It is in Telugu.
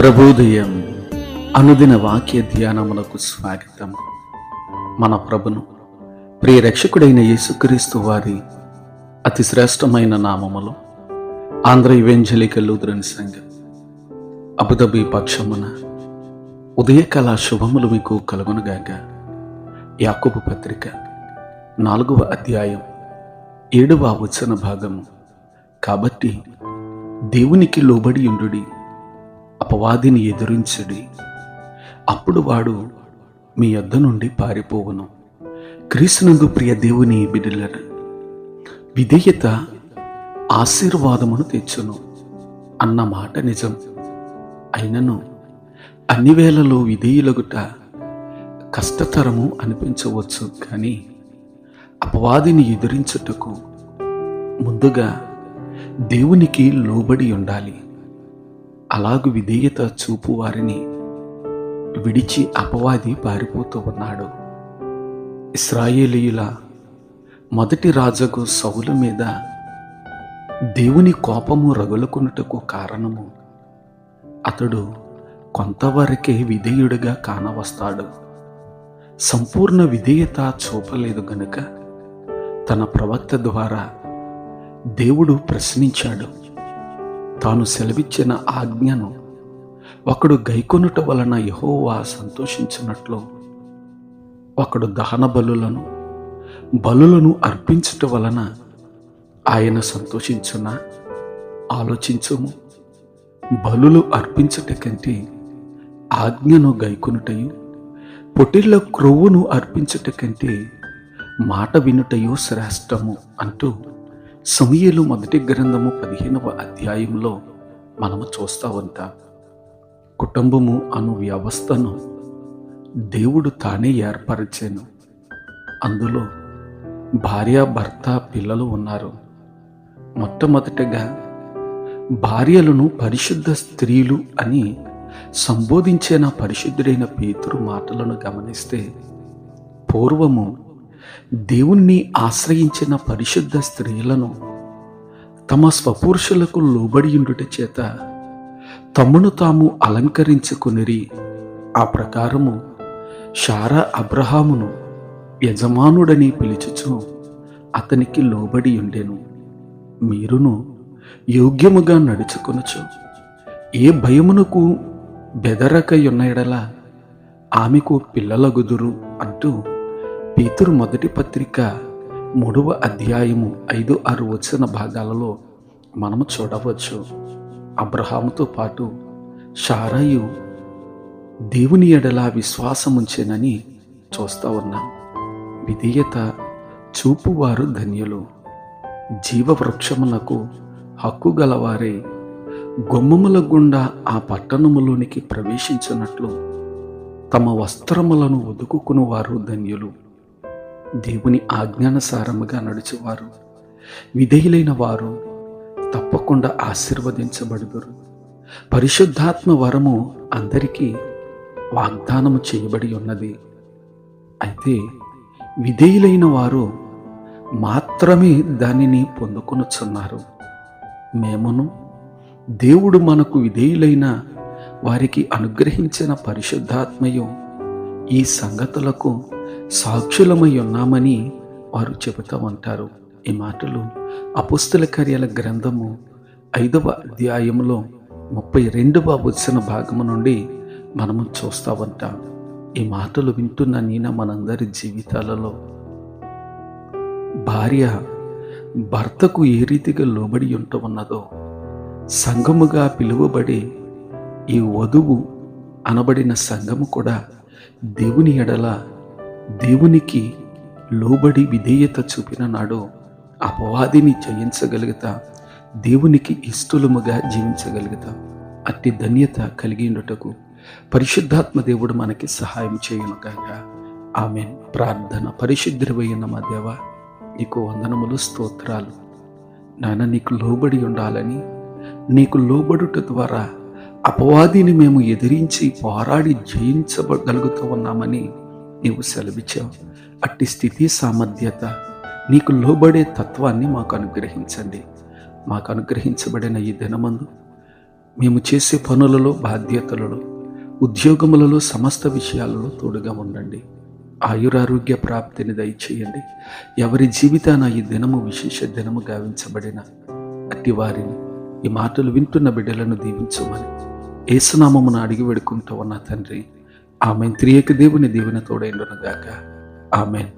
ప్రభుదయం అనుదిన వాక్య ధ్యానములకు స్వాగతం. మన ప్రభును ప్రియ రక్షకుడైన యేసుక్రీస్తు వారి అతి శ్రేష్టమైన నామములో ఆంధ్ర ఇవెంజలికల్ లూథరన్ సంఘం అబుదబీ పక్షమున ఉదయకాల శుభములు మీకు కలుగునుగాక. యాకుబు పత్రిక నాలుగవ అధ్యాయం ఏడవ వచన భాగము. కాబట్టి దేవునికి లోబడి ఉండుడి. అపవాదిని ఎదురించుడి. అప్పుడు వాడు మీ యొద్ద నుండి పారిపోవును. క్రీస్తునందు ప్రియ దేవుని బిడ్డలను విధేయత ఆశీర్వాదమును తెచ్చును అన్న మాట నిజం. అయినను అన్ని వేళలో విధేయులగుట కష్టతరము అనిపించవచ్చు కానీ అపవాదిని ఎదిరించుటకు ముందుగా దేవునికి లోబడి ఉండాలి. అలాగు విధేయత చూపు వారిని విడిచి అపవాది పారిపోతూ ఉన్నాడు. ఇస్రాయేలీయుల మొదటి రాజుకు సౌలు మీద దేవుని కోపము రగులుకున్నటకు కారణము. అతడు కొంతవరకే విధేయుడిగా కానవస్తాడు. సంపూర్ణ విధేయత చూపలేదు గనుక తన ప్రవక్త ద్వారా దేవుడు ప్రశ్నించాడు. తాను సెలవిచ్చిన ఆజ్ఞను ఒకడు గైకొనుట వలన యహోవా సంతోషించినట్లు ఒకడు దహన బలులను బలులను అర్పించుట వలన ఆయన సంతోషించున? ఆలోచించుము. బలులు అర్పించుట కంటే ఆజ్ఞను గైకొనుటయు పొటిళ్ళ క్రొవ్వును అర్పించుట కంటే మాట వినుటయు శ్రేష్టము అంటూ సమయలు మొదటి గ్రంథము పదిహేనవ అధ్యాయంలో మనము చూస్తూ ఉంటాం. కుటుంబము అను వ్యవస్థను దేవుడు తానే ఏర్పరిచాను. అందులో భార్య భర్త పిల్లలు ఉన్నారు. మొట్టమొదటిగా భార్యలను పరిశుద్ధ స్త్రీలు అని సంబోధించిన పరిశుద్ధుడైన పేతురు మాటలను గమనిస్తే పూర్వము దేవుణ్ణి ఆశ్రయించిన పరిశుద్ధ స్త్రీలను తమ స్వపురుషులకు లోబడియుండుట చేత తమను తాము అలంకరించుకునిరి. ఆ ప్రకారము షారా అబ్రహామును యజమానుడని పిలుచుచు అతనికి లోబడి ఉండెను. మీరును యోగ్యముగా నడుచుకొనచ్చు ఏ భయమునకు బెదరకయున్న ఎడల ఆమెకు పిల్లలగుదురు అంటూ పేతురు మొదటి పత్రిక మూడవ అధ్యాయము ఐదు ఆరు వచ్చిన భాగాలలో మనము చూడవచ్చు. అబ్రహాముతో పాటు షారాయు దేవుని ఎడలా విశ్వాసముంచేనని చూస్తూ ఉన్నాం. విధేయత చూపువారు ధన్యులు. జీవవృక్షమునకు హక్కు గలవారే. గుమ్మముల గుండా ఆ పట్టణములోనికి ప్రవేశించినట్లు తమ వస్త్రములను ఒదుకుకునేవారు వారు ధన్యులు. దేవుని ఆజ్ఞానుసారముగా నడిచేవారు. విధేయులైన వారు తప్పకుండా ఆశీర్వదించబడుదురు. పరిశుద్ధాత్మ వరము అందరికీ వాగ్దానము చేయబడి ఉన్నది. అయితే విధేయులైన వారు మాత్రమే దానిని పొందుకొనుచున్నారు. మేమును దేవుడు మనకు విధేయులైన వారికి అనుగ్రహించిన పరిశుద్ధాత్మయు ఈ సంగతులకు సాక్షులమై ఉన్నామని వారు చెబుతూ ఉంటారు ఈ మాటలు అపుస్తుల కార్యాల గ్రంథము ఐదవ అధ్యాయంలో ముప్పై రెండవ వచ్చిన భాగము నుండి మనము చూస్తూ ఉంటాం ఈ మాటలు వింటున్న నీన మనందరి జీవితాలలో భార్య భర్తకు ఏ రీతిగా లోబడి ఉంటూ ఉన్నదో సంఘముగా పిలువబడి ఈ వధువు అనబడిన సంఘము కూడా దేవుని ఎడల దేవునికి లోబడి విధేయత చూపిన నాడు అపవాదిని జయించగలుగుతా దేవునికి ఇష్టలుముగా జీవించగలుగుతా. అట్టి ధన్యత కలిగి ఉండటకు పరిశుద్ధాత్మ దేవుడు మనకి సహాయం చేయను కాక ఆమె ప్రార్థన పరిశుద్ధుడైన మా దేవ నీకు వందనములు స్తోత్రాలు. నాన్న నీకు లోబడి ఉండాలని నీకు లోబడుట ద్వారా అపవాదిని మేము ఎదిరించి పోరాడి జయించగలుగుతూ ఉన్నామని నీవు సెలవిచ్చావు. అట్టి స్థితి సామర్థ్యత నీకు లోబడే తత్వాన్ని మాకు అనుగ్రహించండి. మాకు అనుగ్రహించబడిన ఈ దినమందు మేము చేసే పనులలో బాధ్యతలలో ఉద్యోగములలో సమస్త విషయాలలో తోడుగా ఉండండి. ఆయురారోగ్య ప్రాప్తిని దయచేయండి. ఎవరి జీవితాన ఈ దినము విశేష దినము గావించబడిన అట్టి వారిని ఈ మాటలు వింటున్న బిడ్డలను దీవించమని ఏసునామమున అడిగి వేడుకుంటూ ఉన్న తండ్రి ఆమె త్రియేక దేవుని దీవెన తోడైండును గాక ఆమెన్.